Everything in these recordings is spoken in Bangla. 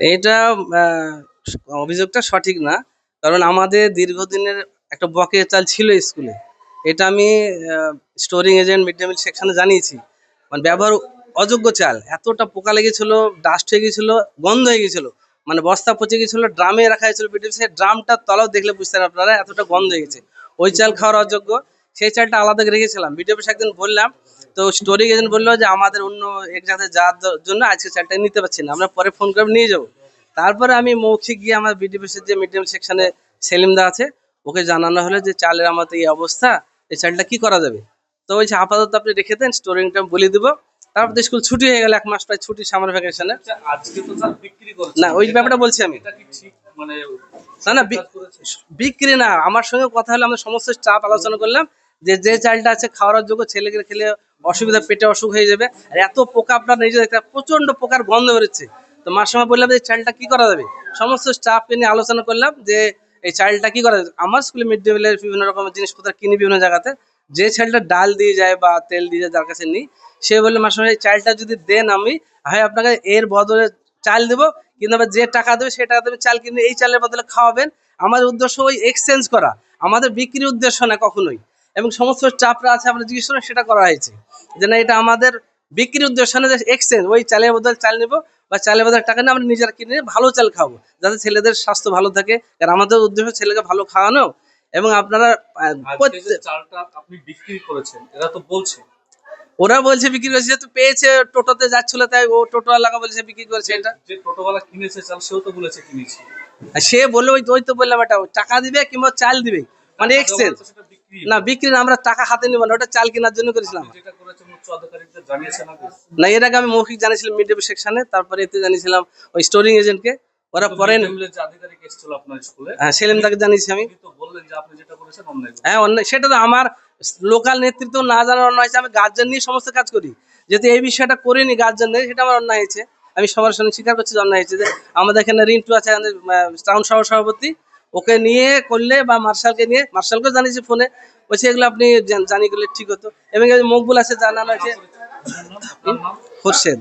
এটা অভিযোগটা সঠিক না। কারণ আমাদের দীর্ঘদিনের একটা বকে চাল ছিল স্কুলে। এটা আমি storing agent mid day meal সেকশনে জানিয়েছি। মানে ব্যবহার অযোগ্য চাল। এতটা পোকা লেগেছিলো ডাস্ট হয়ে গেছিল, গন্ধ হয়ে গেছিল। মানে বস্তা পচে গেছিল, ড্রামে রাখা হয়েছিল সেই ড্রামটা তলাও দেখলে বুঝতে পারেন আপনারা, এতটা গন্ধ হয়ে গেছে। ওই চাল খাওয়ার অযোগ্য। সেই চালটা আলাদা রেখেছিলাম। ভিডিও অফিসে একদিন বললাম তো স্টোরি এজেন্ট বলল যে আমাদের অন্য এক জায়গায় যাওয়ার জন্য আজকে চালটা নিতে পারছি না আমরা পরে ফোন করে নিয়ে যাব। তারপরে আমি মৌখিক গিয়ে আমার বিডিপিসির যে মিড ডে মিল সেকশনে সেলিমদা আছে ওকে জানানো হলো যে চালের আমাদের এই অবস্থা এই চালটা কি করা যাবে? তো বলছে আপাতত আপনি রেখে দেন স্টোরিংটা বলে দেবো। তারপর তো স্কুল ছুটি হয়ে গেল এক মাস প্রায় ছুটি সামার ভ্যাকেশনে আচ্ছা, আজকে তো স্যার বিক্রি করছে না ওই ব্যাপারটা বলছি আমি। এটা কি ঠিক মানে না না বিক্রি না আমার সঙ্গে কথা হলো আমরা সমস্ত স্টাফ আলোচনা করলাম। যে যে চালটা আছে খাওয়ার যোগ্য ছেলেকে খেলে অসুবিধা, পেটে অসুখ হয়ে যাবে। আর এত পোকা আপনার নিজে দেখতে প্রচণ্ড পোকার গন্ধ বেরোচ্ছে। তো মার সময় বললাম যে চালটা কি করা যাবে? সমস্ত স্টাফকে নিয়ে আলোচনা করলাম যে, এই চালটা কি করা যাবে? আমার স্কুলে মিড ডে মিলের বিভিন্ন রকমের জিনিসপত্র কিনি বিভিন্ন জায়গাতে। যে চালটা ডাল দিয়ে যায় বা তেল দিয়ে যায়, যার কাছে নিই, সে বললে মাস্টার এই চালটা যদি দেন আমি হয় আপনাকে এর বদলে চাল দেবো। কিন্তু আবার যে টাকা দেবে, সে টাকা দেবে চাল কিনে, এই চালের বদলে খাওয়াবেন। আমাদের উদ্দেশ্য ওই এক্সচেঞ্জ করা। আমাদের বিক্রির উদ্দেশ্য না কখনোই। এবং সমস্ত চাপরা আছে আমরা জিজ্ঞেস করে সেটা করা হয়েছে। যে না এটা আমাদের বিক্রির উদ্দেশ্য না যে এক্সচেঞ্জ ওই চালের বদলে চাল নেব বা চালের বদলে টাকা নিয়ে আমরা নিজেরা কিনে ভালো চাল খাব যাতে ছেলেদের স্বাস্থ্য ভালো থাকে। কারণ আমাদের উদ্দেশ্য ছেলেকে ভালো খাওয়ানো এবং আপনারা আহ, আজকে যে প্রত্যেক- চালটা আপনি বিক্রি করেছেন এরা তো বলছে। ওরা বলছে বিক্রি করেছে যেহেতু পেয়েছে টোটোতে যাচ্ছিল তাই ও টোটোওয়ালাকে বলছে বিক্রি করেছে এটা। যে টোটোওয়ালা কিনেছে চাল সেও তো বলেছে কিনেছি। সে বলল ওই ওই তো বললাম এটা টাকা দিবে কিংবা চাল দিবে। মানে এক্সচেঞ্জ না বিক্রি না আমরা টাকা হাতে নিব না ওটা চাল কেনার জন্য করেছিলাম। না এর আগে আমি মৌখিক জানিয়েছিলাম মিড সেকশনে তারপরে এতে জানিয়েছিলাম ওই স্টোরিং এজেন্টকে ওরা পরে হ্যাঁ সেলিমদাকে জানিয়েছি আমি। অন্যায় হ্যাঁ অন্য সেটা তো আমার লোকাল নেতৃত্ব না জানার অন্য হয়েছে আমি গার্জেন নিয়ে সমস্ত কাজ করি। যেহেতু এই বিষয়টা করিনি গার্জেন নেই সেটা আমার অন্যায় হয়েছে। আমি সবার সঙ্গে স্বীকার করছি যে অন্যায় হয়েছে। যে আমাদের এখানে রিন্টু আছে টাউন সহ সভাপতি ওকে নিয়ে করলে বা মার্শালকে নিয়ে মার্শালকে জানিয়েছি ফোনে বলছে এগুলো আপনি জানি করলে গেলে ঠিক হতো। এবং মকবুল আছে জানানো আছে। খোরশেদ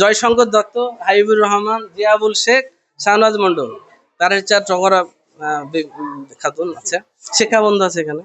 জয়শঙ্কর দত্ত হাইবুর রহমান জিয়াবুল শেখ শাহনাজ মন্ডল তার চার টগরা খাতুন আছে। শিক্ষা বন্ধু আছে এখানে।